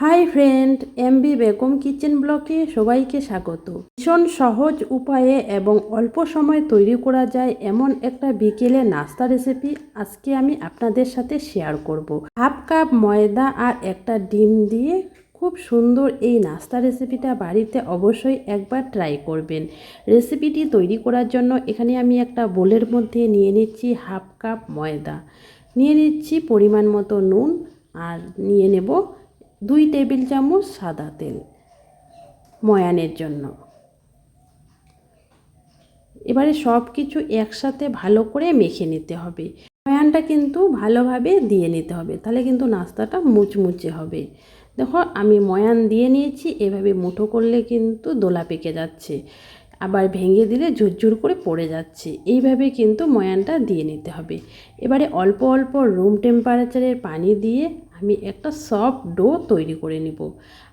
Hi friend MB Begum kitchen ব্লকে সবাইকে স্বাগত। ভীষণ সহজ উপায়ে এবং অল্প সময় তৈরি করা যায় এমন একটা বিকেলে নাস্তা রেসিপি আজকে আমি আপনাদের সাথে শেয়ার করব। হাফ কাপ ময়দা আর একটা ডিম দিয়ে খুব সুন্দর এই নাস্তা রেসিপিটা বাড়িতে অবশ্যই একবার ট্রাই করবেন। রেসিপিটি তৈরি করার জন্য এখানে আমি একটা বোলের মধ্যে নিয়ে নিচ্ছি হাফ কাপ ময়দা। নিয়ে নিচ্ছি পরিমাণ মতো নুন আর নিয়ে নেব দুই টেবিল চামচ সাদা তেল ময়ানের জন্য। এবারে সব কিছু একসাথে ভালো করে মেখে নিতে হবে। ময়ানটা কিন্তু ভালোভাবে দিয়ে নিতে হবে, তাহলে কিন্তু নাস্তাটা মুচমুচে হবে। দেখো, আমি ময়ান দিয়ে নিয়েছি, এভাবে মুঠো করলে কিন্তু দোলা পেকে যাচ্ছে, আবার ভেঙে দিলে ঝুরঝুর করে পড়ে যাচ্ছে। এইভাবে কিন্তু ময়ানটা দিয়ে নিতে হবে। এবারে অল্প অল্প রুম টেম্পারেচারের পানি দিয়ে আমি একটা সফট ডো তৈরি করে নিব।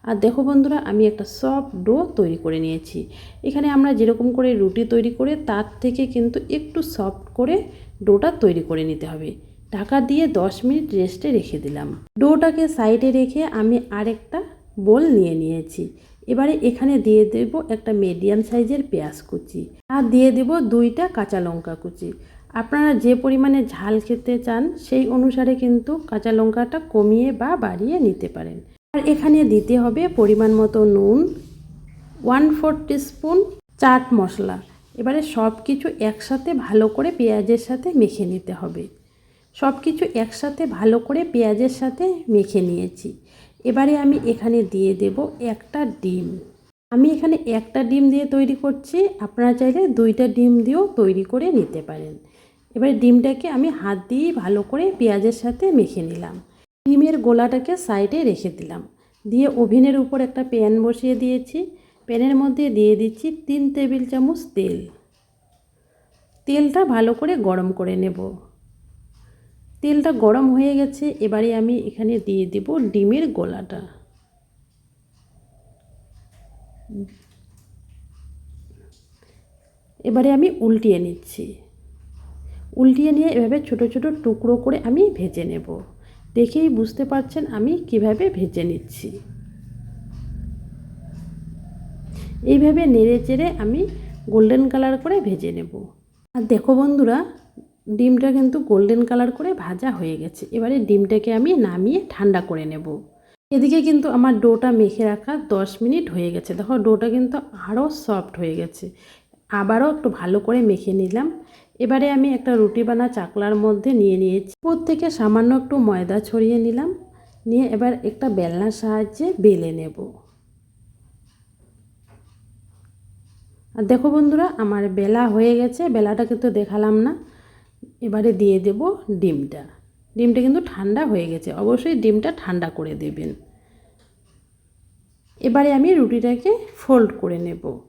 আর দেখো বন্ধুরা, আমি একটা সফট ডো তৈরি করে নিয়েছি। এখানে আমরা যেরকম করে রুটি তৈরি করে, তার থেকে কিন্তু একটু সফট করে ডোটা তৈরি করে নিতে হবে। ঢাকা দিয়ে 10 মিনিট রেস্টে রেখে দিলাম। ডোটাকে সাইডে রেখে আমি আরেকটা বোল নিয়ে নিয়েছি। এবারে এখানে দিয়ে দেব একটা মিডিয়াম সাইজের পেঁয়াজ কুচি। আর দিয়ে দেব দুইটা কাঁচা লঙ্কা কুচি। আপনারা যে পরিমাণে ঝাল খেতে চান, সেই অনুসারে কিন্তু কাঁচা লঙ্কাটা কমিয়ে বা বাড়িয়ে নিতে পারেন। আর এখানে দিতে হবে পরিমাণ মতো নুন one four spoon chaat masala. এবারে সব কিছু একসাথে ভালো করে পেঁয়াজের সাথে মেখে নিতে হবে। সব কিছু একসাথে ভালো করে পেঁয়াজের সাথে মেখে নিয়েছি। এবারে আমি এখানে দিয়ে দেব একটা ডিম। আমি এখানে একটা ডিম দিয়ে তৈরি করছি। আপনারা চাইলে দুইটা ডিম দিয়েও তৈরি করে নিতে পারেন। এবারে ডিমটাকে আমি হাত দিয়ে ভালো করে পেঁয়াজের সাথে মেখে নিলাম। ডিমের গোলাটাকে সাইডে রেখে দিলাম। দিয়ে ওভেনের উপর একটা প্যান বসিয়ে দিয়েছি। প্যানের মধ্যে দিয়ে দিচ্ছি তিন টেবিল চামচ তেল। তেলটা ভালো করে গরম করে নেব। তেলটা গরম হয়ে গেছে, এবারে আমি এখানে দিয়ে দেব ডিমের গোলাটা। এবারে আমি উল্টিয়ে নিচ্ছি। উল্টিয়ে নিয়ে এভাবে ছোট ছোট টুকরো করে আমি ভেজে নেব। দেখেই বুঝতে পারছেন আমি কীভাবে ভেজে নিচ্ছি। এইভাবে নেড়ে চেড়ে আমি গোল্ডেন কালার করে ভেজে নেব। আর দেখো বন্ধুরা, ডিমটা কিন্তু গোল্ডেন কালার করে ভাজা হয়ে গেছে। এবারে ডিমটাকে আমি নামিয়ে ঠান্ডা করে নেব। এদিকে কিন্তু আমার ডোটা মেখে রাখা দশ মিনিট হয়ে গেছে। দেখো, ডোটা কিন্তু আরও সফট হয়ে গেছে। আবারও একটু ভালো করে মেখে নিলাম। এবারে আমি একটা রুটি বানা চাকলার মধ্যে নিয়ে নিয়েছি। থেকে সামান্য একটু ময়দা ছড়িয়ে নিলাম। নিয়ে এবার একটা বেলনার সাহায্যে বেলে নেব। আর দেখো বন্ধুরা, আমার বেলা হয়ে গেছে। বেলাটাকে তো দেখালাম না। এবারে দিয়ে দেব ডিমটা। ডিমটা কিন্তু ঠান্ডা হয়ে গেছে। অবশ্যই ডিমটা ঠান্ডা করে দেবেন। এবারে আমি রুটিটাকে ফোল্ড করে নেব।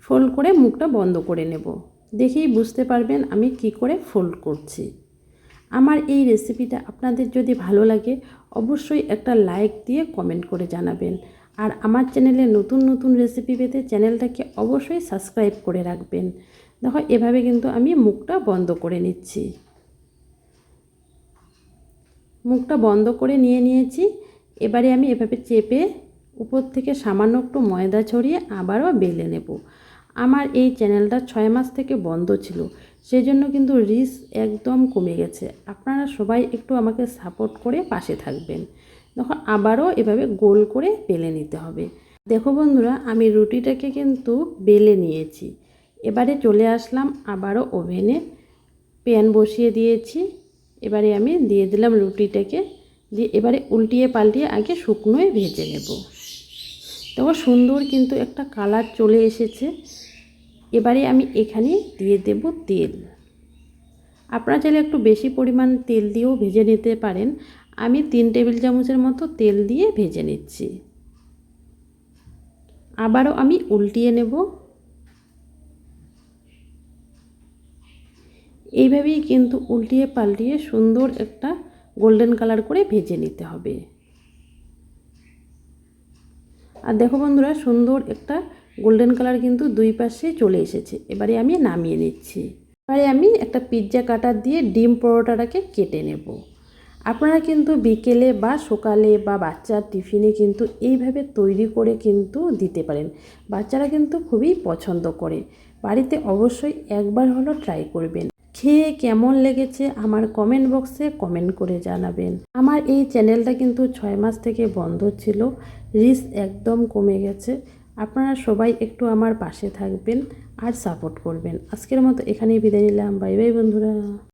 ফোল্ড করে মুখটা বন্ধ করে নেব। দেখেই বুঝতে পারবেন আমি কি করে ফোল্ড করছি। আমার এই রেসিপিটা আপনাদের যদি ভালো লাগে, অবশ্যই একটা লাইক দিয়ে কমেন্ট করে জানাবেন। আর আমার চ্যানেলে নতুন নতুন রেসিপি পেতে চ্যানেলটাকে অবশ্যই সাবস্ক্রাইব করে রাখবেন। দেখো, এভাবে কিন্তু আমি মুখটা বন্ধ করে নিচ্ছি। মুখটা বন্ধ করে নিয়ে নিয়েছি। এবারে আমি এভাবে চেপে উপর থেকে সামান্য একটু ময়দা ছড়িয়ে আবারও বেলে নেব। আমার এই চ্যানেলটা ছয় মাস থেকে বন্ধ ছিল। সেজন্য কিন্তু রিস্ক একদম কমে গেছে। আপনারা সবাই একটু আমাকে সাপোর্ট করে পাশে থাকবেন। দেখো আবারও এভাবে গোল করে বেলে নিতে হবে। দেখো বন্ধুরা, আমি রুটিটাকে কিন্তু বেলে নিয়েছি। এবারে চলে আসলাম আবারও ওভেনে। প্যান বসিয়ে দিয়েছি। এবারে আমি দিয়ে দিলাম রুটিটাকে। দিয়ে এবারে উল্টিয়ে পাল্টিয়ে আগে শুকনোয় ভেজে নেব। দেখো সুন্দর কিন্তু একটা কালার চলে এসেছে। এবারে আমি এখানে দিয়ে দেব তেল। আপনারা চাইলে একটু বেশি পরিমাণ তেল দিয়েও ভেজে নিতে পারেন। আমি তিন টেবিল চামচের মতো তেল দিয়ে ভেজে নিচ্ছি। আবারও আমি উল্টিয়ে নেব। এইভাবেই কিন্তু উল্টিয়ে পাল্টিয়ে সুন্দর একটা গোল্ডেন কালার করে ভেজে নিতে হবে। আর দেখো বন্ধুরা, সুন্দর একটা গোল্ডেন কালার কিন্তু দুই পাশে চলে এসেছে। এবারে আমি নামিয়ে নিচ্ছি। এবারে আমি একটা পিৎজা কাটার দিয়ে ডিম পরোটাটাকে কেটে নেব। আপনারা কিন্তু বিকেলে বা সকালে বা বাচ্চার টিফিনে কিন্তু এইভাবে তৈরি করে কিন্তু দিতে পারেন। বাচ্চারা কিন্তু খুবই পছন্দ করে। বাড়িতে অবশ্যই একবার হলো ট্রাই করবেন। খেয়ে কেমন লেগেছে আমার কমেন্ট বক্সে কমেন্ট করে জানাবেন। আমার এই চ্যানেলটা কিন্তু ছয় মাস থেকে বন্ধ ছিল। রিস একদম কমে গেছে। আপনারা সবাই একটু আমার পাশে থাকবেন আর সাপোর্ট করবেন। আজকের মতো এখানেই বিদায় নিলাম। বাই বাই বন্ধুরা।